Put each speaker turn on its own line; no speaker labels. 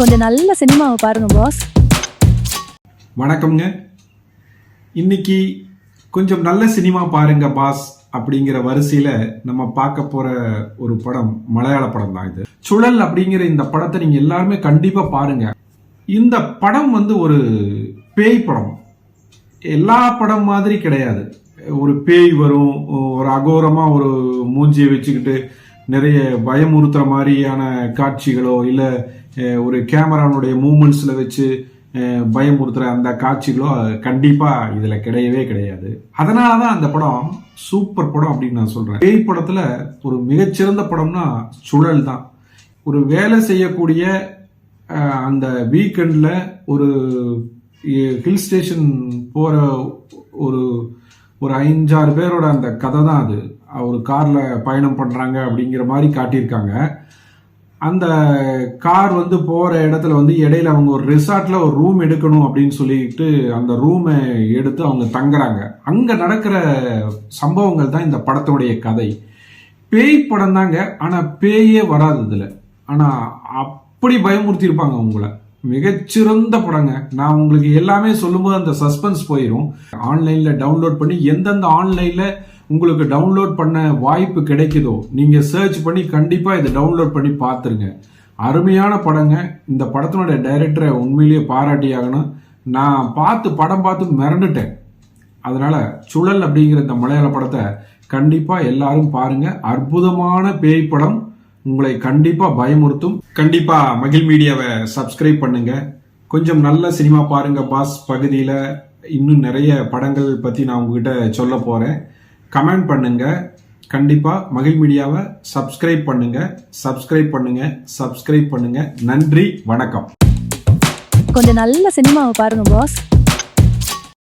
கொஞ்சம் நல்ல சினிமாவை பாருங்க பாஸ்
வணக்கம்ங்க. இன்னைக்கு கொஞ்சம் நல்ல சினிமா பாருங்க பாஸ் அப்படிங்கிற வரிசையில நம்ம பார்க்க போற ஒரு படம் மலையாள படம் தான் இது. சுழல் அப்படிங்கிற இந்த படத்தை நீங்க எல்லாருமே கண்டிப்பா பாருங்க. இந்த படம் வந்து ஒரு பேய் படம். எல்லா படம் மாதிரி கிடையாது. ஒரு பேய் வரும் ஒரு அகோரமா ஒரு மூஞ்சியை வச்சுக்கிட்டு நிறைய பயமுறுத்துற மாதிரியான காட்சிகளோ இல்லை ஒரு கேமரானுடைய மூமெண்ட்ஸில் வச்சு பயமுறுத்துகிற அந்த காட்சிகளோ கண்டிப்பாக இதில் கிடையவே கிடையாது. அதனாலதான் அந்த படம் சூப்பர் படம் அப்படின்னு நான் சொல்கிறேன் பேய் படத்தில் ஒரு மிகச்சிறந்த படம்னா சுழல் தான். ஒரு வேலை செய்யக்கூடிய அந்த வீக்கெண்டில் ஒரு ஹில் ஸ்டேஷன் போகிற ஒரு ஒரு அஞ்சாறு பேரோட அந்த கதை தான் அது. ஒரு காரில் பயணம் பண்ணுறாங்க அப்படிங்கிற மாதிரி காட்டியிருக்காங்க. அந்த கார் வந்து போகிற இடத்துல வந்து இடையில அவங்க ஒரு ரிசார்ட்டில் ஒரு ரூம் எடுக்கணும் அப்படின்னு சொல்லிட்டு அந்த ரூமை எடுத்து அவங்க தங்குறாங்க. அங்கே நடக்கிற சம்பவங்கள் தான் இந்த படத்தோடைய கதை. பேய் படம் தாங்க ஆனால் பேயே வராது இதில் ஆனால் அப்படி பயமுறுத்தியிருப்பாங்க உங்களை. மிகச்சிறந்த படங்க. நான் உங்களுக்கு எல்லாமே சொல்லும்போது அந்த சஸ்பென்ஸ் போயிடும் ஆன்லைன்ல டவுன்லோட் பண்ணி எந்தெந்த ஆன்லைன்ல உங்களுக்கு டவுன்லோட் பண்ண வாய்ப்பு கிடைக்குதோ நீங்க சர்ச் பண்ணி கண்டிப்பா இதை டவுன்லோட் பண்ணி பார்த்துருங்க. அருமையான படங்க. இந்த படத்தினுடைய டைரக்டரை உண்மையிலேயே பாராட்டி ஆகணும் நான் பார்த்து படம் பார்த்து மிரண்டுட்டேன். அதனால சுழல் அப்படிங்கிற இந்த மலையாள படத்தை கண்டிப்பா எல்லாரும் பாருங்க. அற்புதமான பேய் படம். உங்களை கண்டிப்பாக பயமுறுத்தும். கண்டிப்பாக மகிழ் மீடியாவை சப்ஸ்கிரைப் பண்ணுங்க. கொஞ்சம் நல்ல சினிமா பாருங்க பாஸ் பகுதியில். இன்னும் நிறைய படங்கள் பற்றி நான் உங்ககிட்ட சொல்ல போகிறேன் கமெண்ட் பண்ணுங்க. கண்டிப்பாக மகிழ் மீடியாவை சப்ஸ்கிரைப் பண்ணுங்க. சப்ஸ்கிரைப் பண்ணுங்க. சப்ஸ்கிரைப் பண்ணுங்க. நன்றி வணக்கம்.
கொஞ்சம் நல்ல சினிமாவை பாருங்க பாஸ்